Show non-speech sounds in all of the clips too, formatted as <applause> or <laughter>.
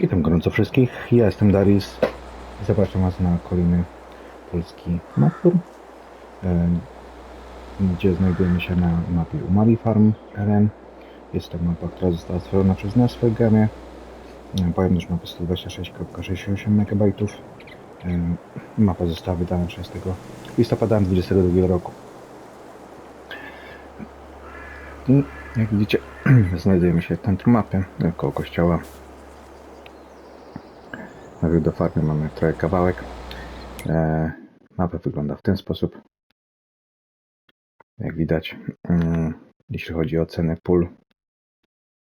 Witam gorąco wszystkich. Ja jestem Darius. Zapraszam Was na kolejny polski maptur, e, gdzie znajdujemy się na mapie Umali Farm RN. Jest to mapa, która została stworzona przez nas w gamie. Pojemność mapy 126.68 MB. Mapa została wydana 6 listopada 2022 roku. I jak widzicie, <clears throat> znajdujemy się w centrum mapy, koło kościoła. Do farmy mamy trochę kawałek. E, mapa wygląda w ten sposób. Jak widać, mm, jeśli chodzi o ceny pól,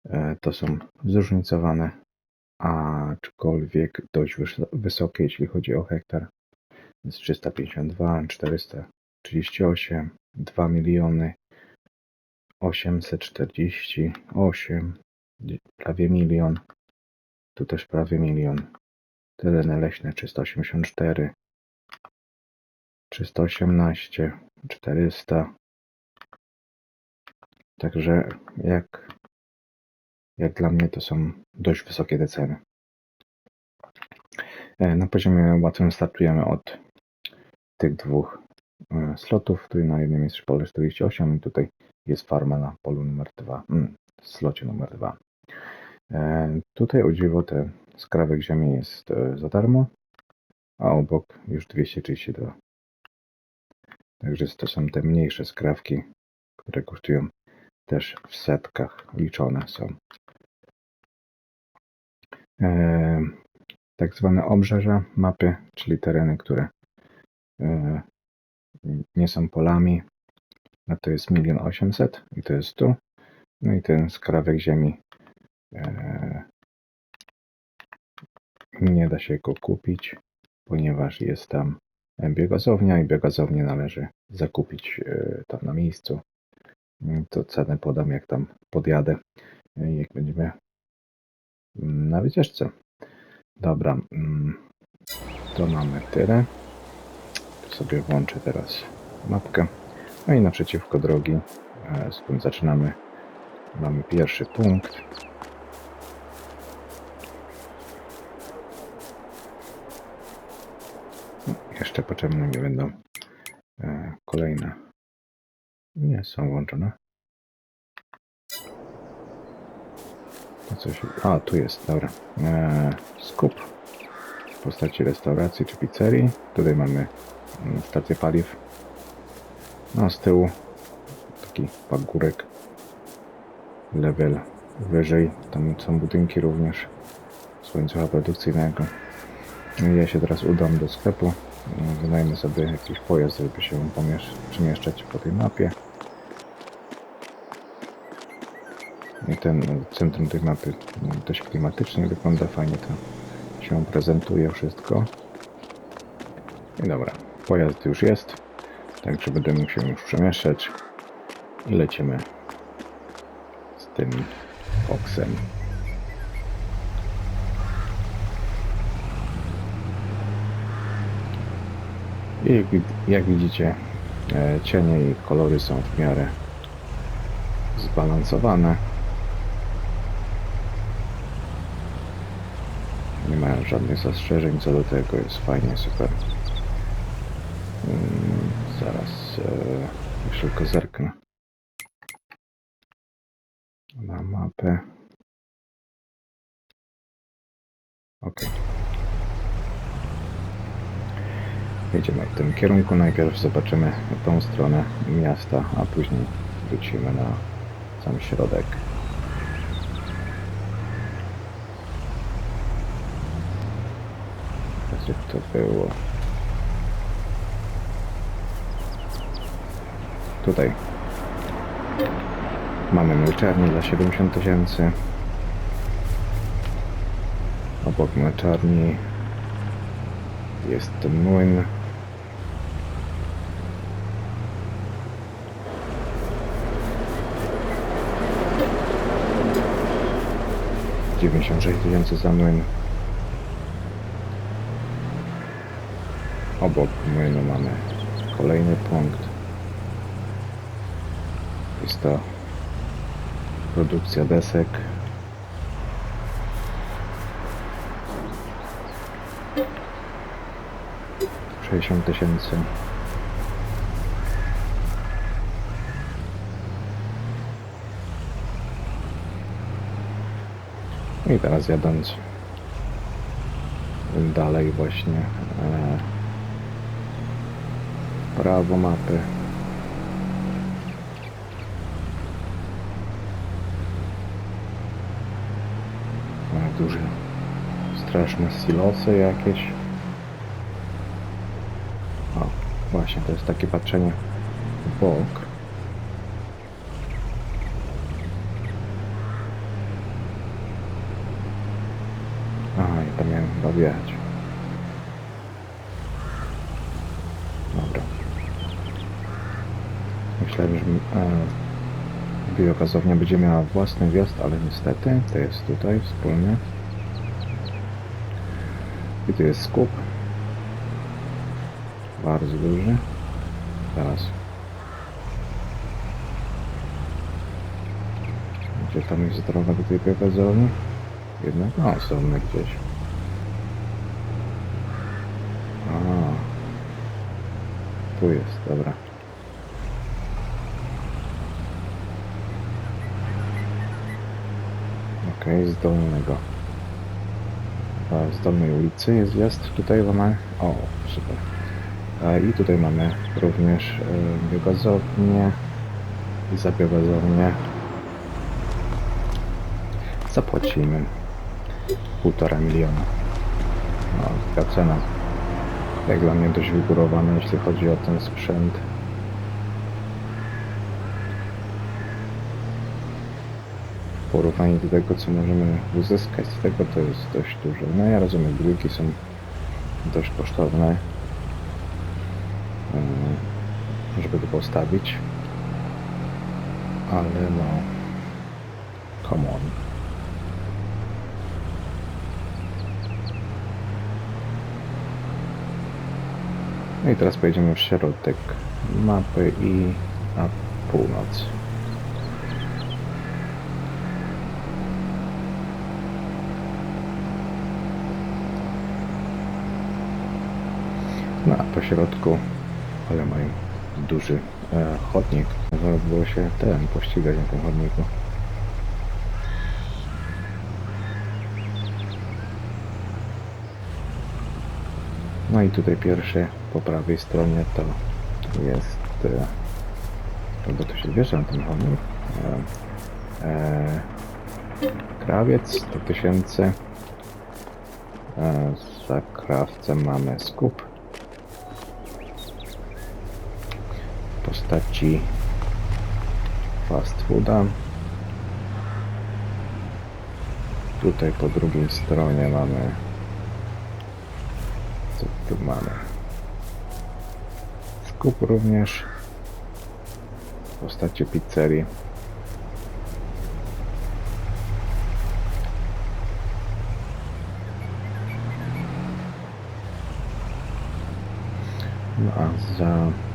e, to są zróżnicowane, aczkolwiek dość wys- wysokie, jeśli chodzi o hektar. Jest 352, 438, 2 miliony 848, prawie milion, tu też prawie milion. Tereny leśne 384, 318, 400. Także jak, jak dla mnie to są dość wysokie te ceny. E, Na poziomie łatwym startujemy od tych dwóch e, slotów. Tu na jednym jest pole 48 i tutaj jest farma na polu numer 2, mm, slocie numer 2. E, Tutaj o dziwo ten skrawek ziemi jest e, za darmo, a obok już 232. Także to są te mniejsze skrawki, które kosztują też w setkach liczone są. E, tak zwane obrzeża mapy, czyli tereny, które nie są polami, no to jest 1 800 i to jest tu. No i ten skrawek ziemi nie da się go kupić, ponieważ jest tam biogazownia i biogazownię należy zakupić e, tam na miejscu. Mm, To cenę podam, jak tam podjadę, e, jak będziemy mm, na wycieczce. Dobra, mm, to mamy tyle. Tu sobie włączę teraz mapkę. No i naprzeciwko drogi, skąd zaczynamy, mamy pierwszy punkt. Jeszcze potrzebne mi będą e, kolejne. Nie są włączone. To coś. A, tu jest, dobra. E, skup w postaci restauracji czy pizzerii. Tutaj mamy mm, stację paliw. No, z tyłu taki pagórek. Level wyżej. Tam są budynki również łańcucha produkcyjnego. Ja się teraz udam do sklepu. Wynajmę sobie jakiś pojazd, żeby się przemieszczać po tej mapie. I ten centrum tej mapy mm, dość klimatycznie wygląda, fajnie to się prezentuje wszystko. I dobra, pojazd już jest, także będę mógł się już przemieszczać i lecimy z tym koksem. Jak, wid- jak widzicie, e, cienie i kolory są w miarę zbalansowane. Nie mają żadnych zastrzeżeń co do tego, jest fajnie, super. Mm, zaraz e, już tylko zerknę na mapę. Ok. Jedziemy w tym kierunku. Najpierw zobaczymy tą stronę miasta, a później wrócimy na sam środek. Gdzie to było? Tutaj mamy mleczarnię za 70 tysięcy. Obok mleczarni jest ten młyn. Dziewięćdziesiąt sześć tysięcy za młyn. Obok młynu mamy kolejny punkt. Jest to produkcja desek. 60 tysięcy. I teraz jadąc dalej właśnie e, prawo mapy. Mamy duże, straszne silosy jakieś. O, właśnie, to jest takie patrzenie w bok. Aha, ja tam miałem chyba wjechać. Dobra. Myślałem, że e, biogazownia będzie miała własny wjazd, ale niestety to jest tutaj wspólny. I tu jest skup. Bardzo duży. Teraz. Gdzie tam jest droga do tej biogazowni? Jednak, no, są one gdzieś. A, tu jest, dobra. Okej, z dolnego. Z dolnej ulicy jest wjazd tutaj mamy. O, super. I tutaj mamy również e, biogazownię. I za biogazownię zapłacimy półtora miliona. No, taka cena. Jak dla mnie dość wygórowana, jeśli chodzi o ten sprzęt. W porównaniu do tego, co możemy uzyskać z tego, to jest dość dużo. No ja rozumiem, dwójki są dość kosztowne, żeby to postawić. Ale no, come on. No i teraz pojedziemy w środek mapy i na północ. No a po środku, ale mają duży e, chodnik. Można było się ten pościgać na tym chodniku. No i tutaj pierwszy po prawej stronie to jest e, albo to się wjeżdża na ten chodnik e, e, krawiec 100 tysięcy e, za krawcem mamy skup postaci fast fooda tutaj po drugiej stronie mamy co tu mamy? Skup również w postaci pizzerii. No a za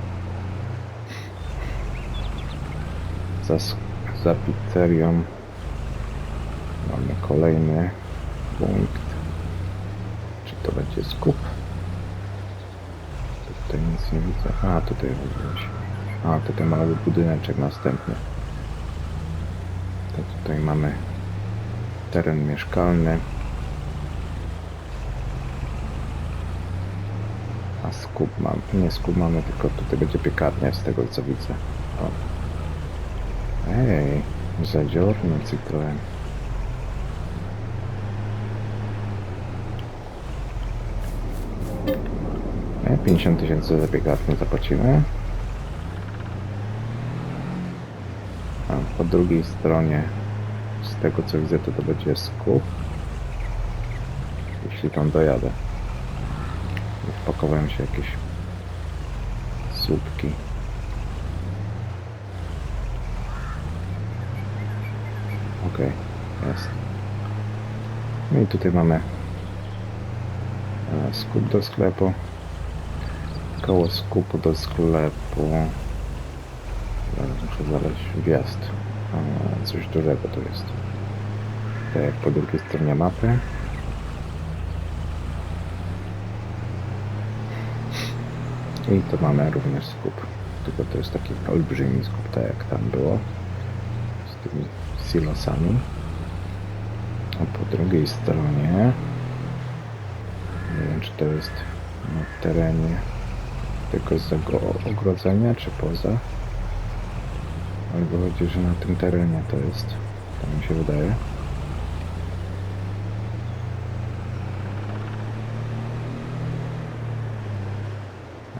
za, za pizzerią mamy kolejny punkt. Czy to będzie skup? Tutaj nic nie widzę. A, tutaj widziałeś. A, tutaj mały budyneczek następny. To tutaj mamy teren mieszkalny. A skup mam, nie skup mamy, tylko tutaj będzie piekarnia z tego co widzę. O. Ej, zadziorny Citroen. E, 50 tysięcy za biegatkę zapłacimy. A po drugiej stronie, z tego co widzę, to to będzie skup. Jeśli tam dojadę. Wpakowałem się jakieś słupki. Okej, jest. No i tutaj mamy e, skup do sklepu. Koło skupu do sklepu. Muszę znaleźć wjazd. A, Coś dużego to jest. Tak jak po drugiej stronie mapy. I to mamy również skup. Tylko to jest taki olbrzymi skup, tak jak tam było. Z tymi silosami. A po drugiej stronie nie wiem czy to jest na terenie tego ogrodzenia, czy poza. Albo chodzi, że na tym terenie to jest. Tak mi się wydaje.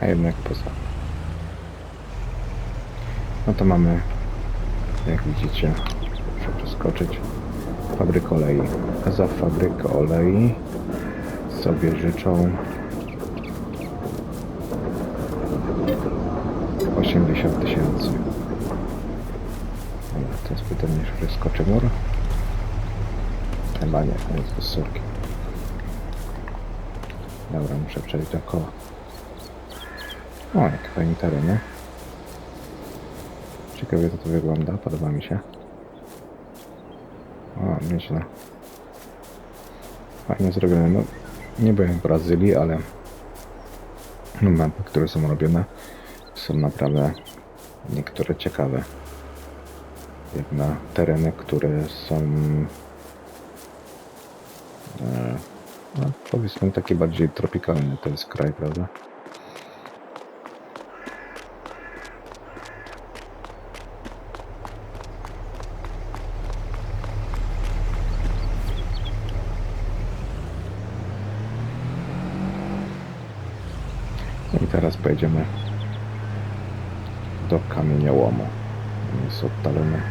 A jednak poza. No to mamy, jak widzicie, muszę przeskoczyć, fabrykę olei. Za fabrykę olei sobie życzą 80 tysięcy. To jest pytanie, czy przeskoczy mur? Chyba nie, to jest wysoki. Dobra, muszę przejść dookoła. O, jakie fajne tereny. Ciekawie to wygląda, podoba mi się. Nieźle. Fajnie zrobione. No, nie byłem w Brazylii, ale no, mapy, które są robione, są naprawdę niektóre ciekawe. Jak na tereny, które są e, no, powiedzmy taki bardziej tropikalny to jest kraj, prawda? I teraz pojedziemy do kamieniołomu. Jest oddalony,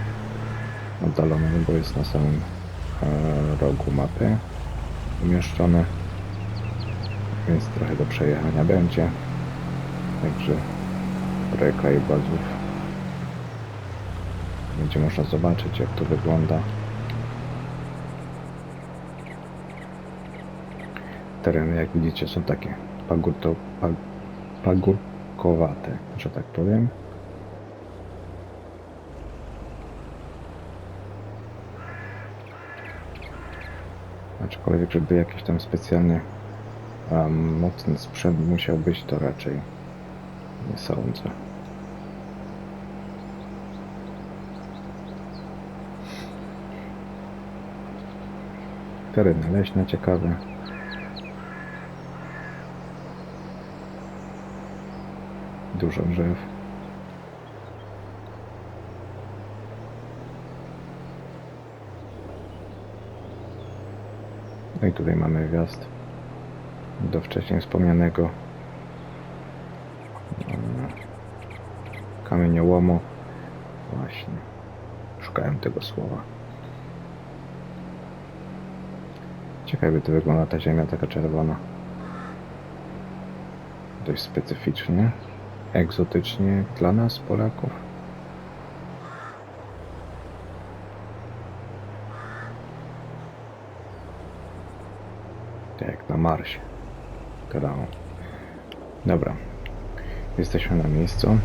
oddalony, bo jest na samym e, rogu mapy umieszczony, więc trochę do przejechania będzie. Także parę krajobrazów będzie można zobaczyć, jak to wygląda. Tereny, jak widzicie, są takie pagórto, pag, pagórkowate, że tak powiem. Aczkolwiek, żeby jakiś tam specjalny um, mocny sprzęt musiał być, to raczej nie sądzę. Tereny leśne ciekawe. Dużo drzew. No i tutaj mamy wjazd do wcześniej wspomnianego kamieniołomu. Właśnie. Szukałem tego słowa. Ciekawie to wygląda ta ziemia taka czerwona. Dość specyficznie, egzotycznie dla nas, Polaków. Tak jak na Marsie. Gadałem. Dobra. Jesteśmy na miejscu.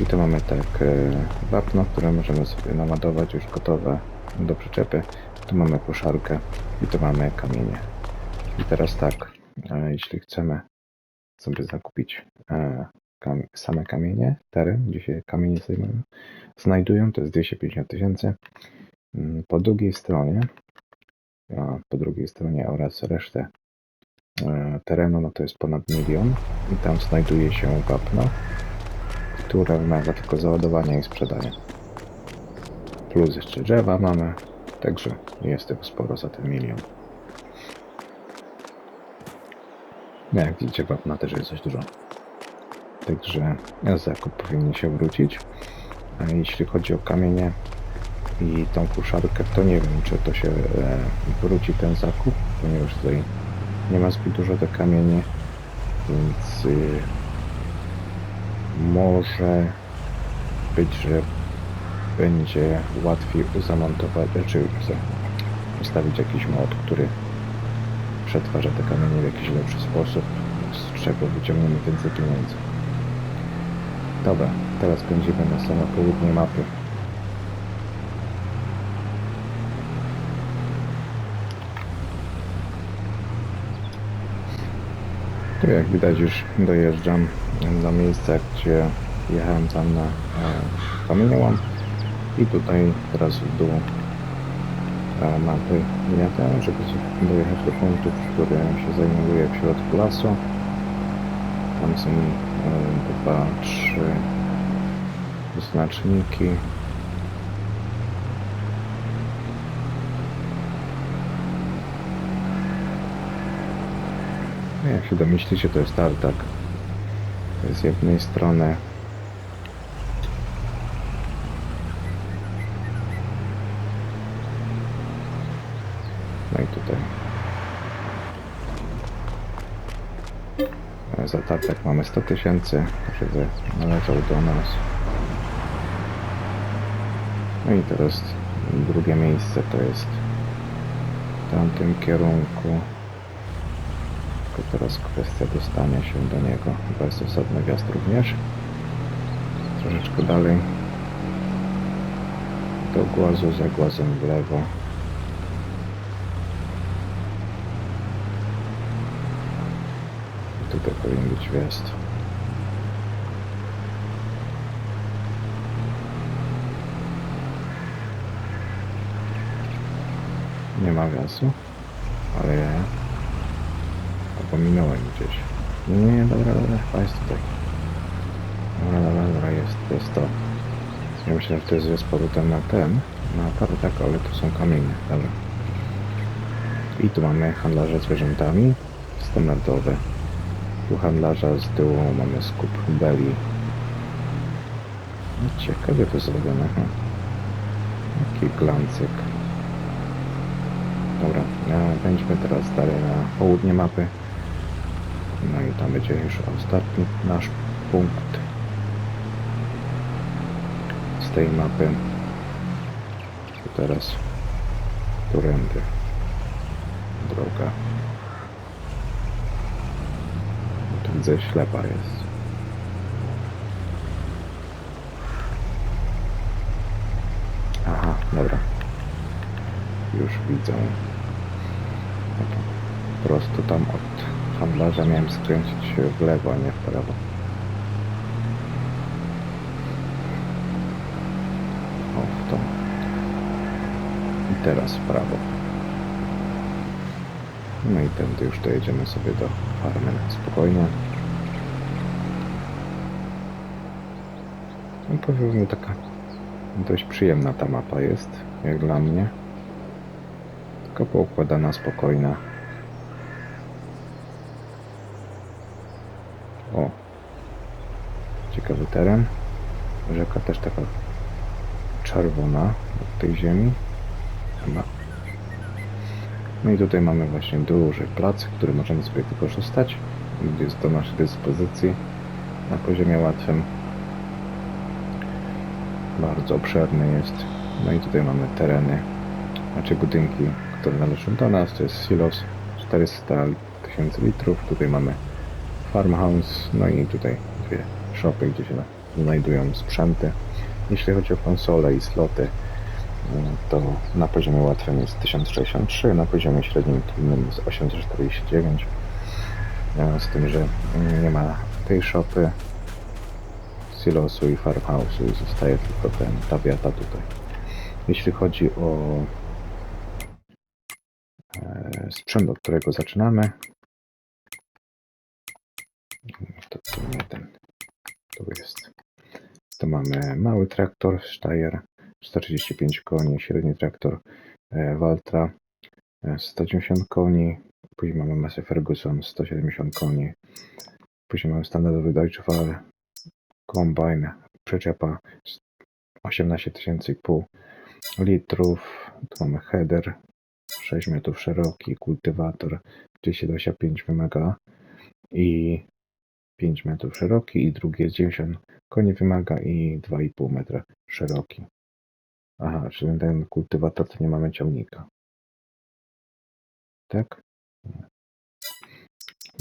I tu mamy tak e, wapno, które możemy sobie naładować już gotowe do przyczepy. Tu mamy koszarkę i tu mamy kamienie. I teraz tak, e, jeśli chcemy sobie zakupić e, kam same kamienie, teren, gdzie się kamienie znajdują, to jest 250 tysięcy. Mm, Po drugiej stronie, po drugiej stronie oraz resztę e, terenu, no to jest ponad milion i tam znajduje się wapno, które wymaga tylko załadowania i sprzedania. Plus jeszcze drzewa mamy, także jest tego sporo za ten milion. No jak widzicie, wapna też jest dość dużo. Także zakup powinien się wrócić. A jeśli chodzi o kamienie i tą kuszarkę, to nie wiem, czy to się e, wróci ten zakup, ponieważ tutaj nie ma zbyt dużo tych kamieni, więc y, może być, że będzie łatwiej zamontować, czy ustawić jakiś mod, który przetwarza te kamienie w jakiś lepszy sposób, z czego wyciągniemy więcej pieniędzy. Dobra, teraz pędzimy na samo południe mapy. Tu jak widać już dojeżdżam do miejsca, gdzie jechałem tam na e, kamieniołom i tutaj teraz w dół e, mapy gniatę, żeby dojechać do punktu, który się znajduje w środku lasu. Tam są e, dwa, trzy znaczniki. No Jak się domyślicie, to jest tartak. Z jednej strony No i tutaj. Za tartak mamy 100 tysięcy, żeby należał do nas. No i teraz drugie miejsce to jest w tamtym kierunku. Tylko teraz kwestia dostania się do niego. Chyba jest osobny wjazd również. Troszeczkę dalej. Do głazu, za głazem w lewo. I wjazd. Nie ma wjazdu, ale ja pominąłem gdzieś. Nie, nie, dobra, dobra, chyba jest tutaj. Dobra, dobra, dobra, jest, jest to. Ja myślałem, że to jest z powrotem na ten, na tartak, ale tu są kamienie, dobra. I tu mamy handlarza zwierzętami, standardowe. Tu handlarza z tyłu mamy skup beli. No, ciekawie to zrobione. Jaki glancyk. Dobra, będziemy teraz dalej na południe mapy. No i tam będzie już ostatni nasz punkt z tej mapy. To teraz którędy droga. Tu widzę ślepa jest. Aha, dobra. Już widzę. Po prostu tam od handlarza miałem skręcić w lewo, a nie w prawo. O, w to. I teraz w prawo. No i tędy już dojedziemy sobie do farmy spokojnie. No powiem, że taka dość przyjemna ta mapa jest, jak dla mnie. Tylko poukładana, spokojna. O, ciekawy teren. Rzeka też taka czerwona od tej ziemi. Chyba. No i tutaj mamy właśnie duży plac, który możemy sobie wykorzystać. Jest do naszej dyspozycji na poziomie łatwym. Bardzo obszerny jest. No i tutaj mamy tereny, znaczy budynki, które należą do nas. To jest silos 400 tysięcy litrów. Tutaj mamy farmhouse, no i tutaj dwie shopy, gdzie się znajdują sprzęty. Jeśli chodzi o konsole i sloty, to na poziomie łatwym jest 1063, na poziomie średnim trudnym jest 849. E, Z tym, że nie ma tej shopy, silosu i farmhouse'u i zostaje tylko ten, ta wiata tutaj. Jeśli chodzi o e, sprzęt, od którego zaczynamy, to, ten, tu jest. To mamy mały traktor Steyr 135 koni, średni traktor e, Valtra e, 190 koni, później mamy masę Ferguson 170 koni, później mamy standardowy Deutsche Fahr Combine, przyczepa 18 tysięcy i pół litrów, tu mamy header 6 metrów szeroki, kultywator 225 wymaga i 5 metrów szeroki i drugi jest 90 koni wymaga i 2,5 metra szeroki. Aha, czyli ten kultywator to nie mamy ciągnika. Tak?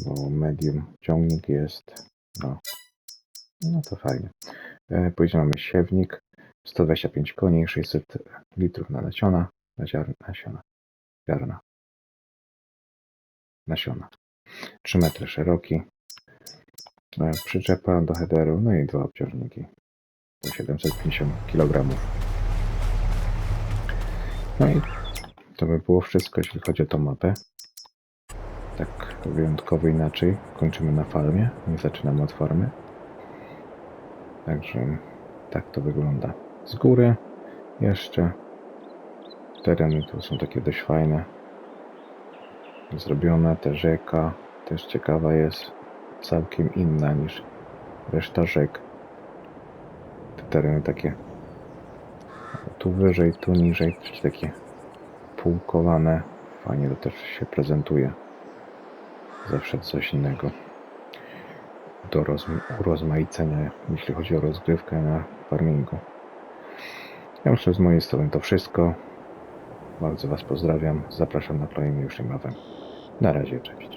Bo medium ciągnik jest. No. No to fajnie. E, Później mamy siewnik. 125 koni, 600 litrów na nasiona. Na ziar, nasiona. Ziarna. Nasiona. 3 metry szeroki. E, Przyczepa do headeru, no i dwa obciążniki. Po 750 kg. No i to by było wszystko, jeśli chodzi o tą mapę. Tak wyjątkowo inaczej. Kończymy na farmie, nie zaczynamy od farmy. Także tak to wygląda. Z góry jeszcze tereny tu są takie dość fajne. Zrobione, te rzeka też ciekawa jest. Całkiem inna niż reszta rzek. Te tereny takie tu wyżej, tu niżej, takie półkowane. Fajnie to też się prezentuje. Zawsze coś innego do rozm- urozmaicenia, jeśli chodzi o rozgrywkę na farmingu. Ja myślę, że z mojej strony to wszystko. Bardzo Was pozdrawiam. Zapraszam na kolejny już niebawem. Na razie, cześć.